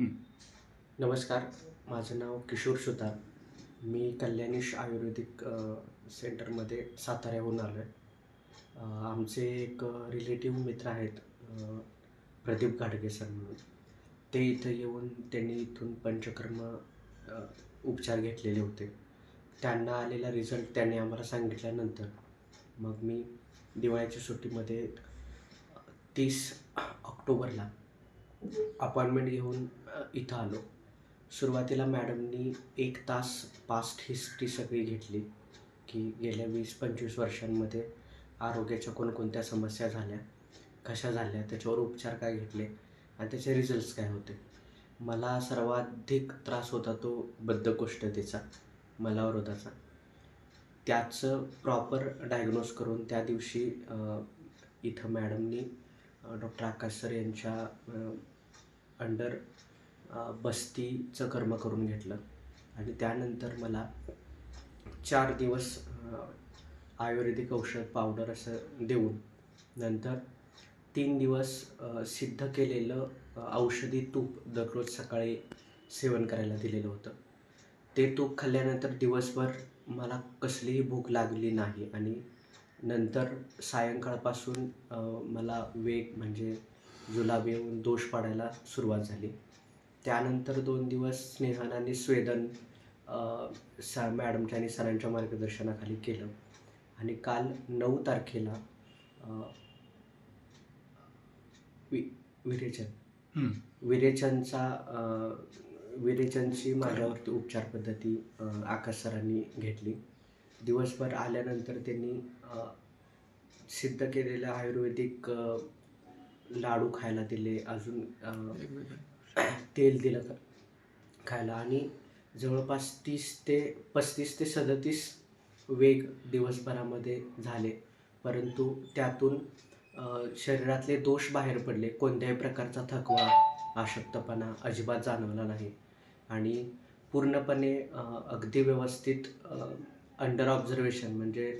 नमस्कार. माझं नाव किशोर सुतार मी कल्याणीश आयुर्वेदिक सेंटरमध्ये साताऱ्याहून आलो आहे आमचे एक रिलेटिव्ह मित्र आहेत प्रदीप गाडगे सर म्हणून. ते इथं येऊन त्यांनी इथून पंचकर्म उपचार घेतलेले होते. त्यांना आलेला रिझल्ट त्यांनी आम्हाला सांगितल्यानंतर मग मी दिवाळीच्या सुट्टीमध्ये तीस ऑक्टोबरला अपॉइंटमेंट घेऊन इथं आलो. सुरुवातीला मॅडमनी एक तास पास्ट हिस्ट्री सगळी घेतली की गेल्या वीस पंचवीस वर्षांमध्ये आरोग्याच्या कोणकोणत्या समस्या झाल्या कशा झाल्या त्याच्यावर उपचार काय घेतले आणि त्याचे रिझल्ट्स काय होते. मला सर्वाधिक त्रास होता तो बद्धकोष्ठतेचा मलावरोधाचा त्याचं प्रॉपर डायग्नोज करून त्या दिवशी इथं मॅडमनी डॉक्टर आकाश सर यांच्या अंडर बस्तीचं कर्म करून घेतलं. आणि त्यानंतर मला चार दिवस आयुर्वेदिक औषध पावडर असं देऊन नंतर तीन दिवस सिद्ध केलेलं औषधी तूप दररोज सकाळी सेवन करायला दिलेलं होतं. ते तूप खाल्ल्यानंतर दिवसभर मला कसलीही भूक लागली नाही आणि नंतर सायंकाळपासून मला वेग म्हणजे जुलाब येऊन दोष पाडायला सुरुवात झाली. त्यानंतर दोन दिवस स्नेहन आणि स्वेदन सा मॅडमच्या आणि सरांच्या मार्गदर्शनाखाली केलं. आणि काल नऊ तारखेला वि विरेचन. विरेचनचा विरेचनची माझ्यावरती उपचार पद्धती आकाश सरांनी घेतली. दिवसभर आल्यानंतर त्यांनी सिद्ध केलेलं आयुर्वेदिक लाडू खायला दिले. अजून तेल दिलं खायला. आणि जवळपास तीस ते पस्तीस ते सदतीस वेग दिवसभरामध्ये झाले. परंतु त्यातून शरीरातले दोष बाहेर पडले. कोणत्याही प्रकारचा थकवा अशक्तपणा अजिबात जाणवला नाही. आणि पूर्णपणे अगदी व्यवस्थित अंडर ऑब्झर्वेशन म्हणजे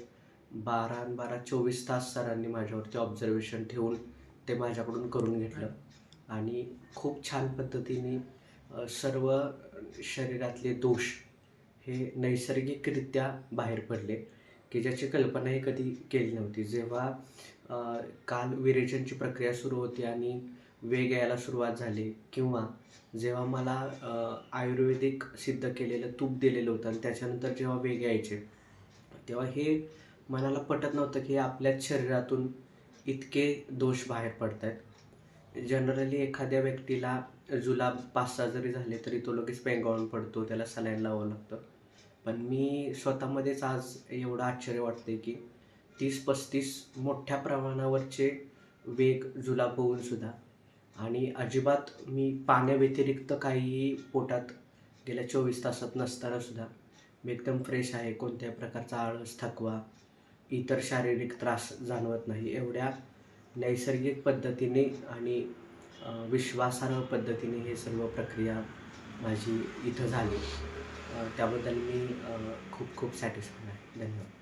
बारा बारा चोवीस तास सरांनी माझ्यावरती ऑब्झर्वेशन ठेवून ते माझ्याकडून करून घेतलं. आणि खूप छान पद्धतीने सर्व शरीरातले दोष हे नैसर्गिकरित्या बाहेर पडले की ज्याची कल्पनाही कधी केली नव्हती. जेव्हा काल विरेचनची प्रक्रिया सुरू होती आणि वेग यायला सुरुवात झाली किंवा जेव्हा मला आयुर्वेदिक सिद्ध केलेलं तूप दिलेलं होतं आणि त्याच्यानंतर जेव्हा वेग यायचे तेव्हा हे मनाला पटत नव्हतं की आपल्याच शरीरातून इतके दोष बाहेर पडत आहेत जनरली एखाद्या व्यक्तीला जुलाब पाच सहा जरी झाले तरी तो लगेच पेंगावून पडतो त्याला सलाईन लावावं लागतं. पण मी स्वतःमध्येच आज एवढं आश्चर्य वाटते की तीस पस्तीस मोठ्या प्रमाणावरचे वेग जुलाब होऊन सुद्धा आणि अजिबात मी पाण्याव्यतिरिक्त काहीही पोटात गेल्या चोवीस तासात नसतानासुद्धा मी एकदम फ्रेश आहे. कोणत्याही प्रकारचा आळस थकवा इतर शारीरिक त्रास जाणवत नाही. एवढ्या नैसर्गिक पद्धतीने आणि विश्वासार्ह पद्धतीने हे सर्व प्रक्रिया माझी इथं झाली. त्याबद्दल मी खूप खूप सॅटिस्फाय आहे. धन्यवाद.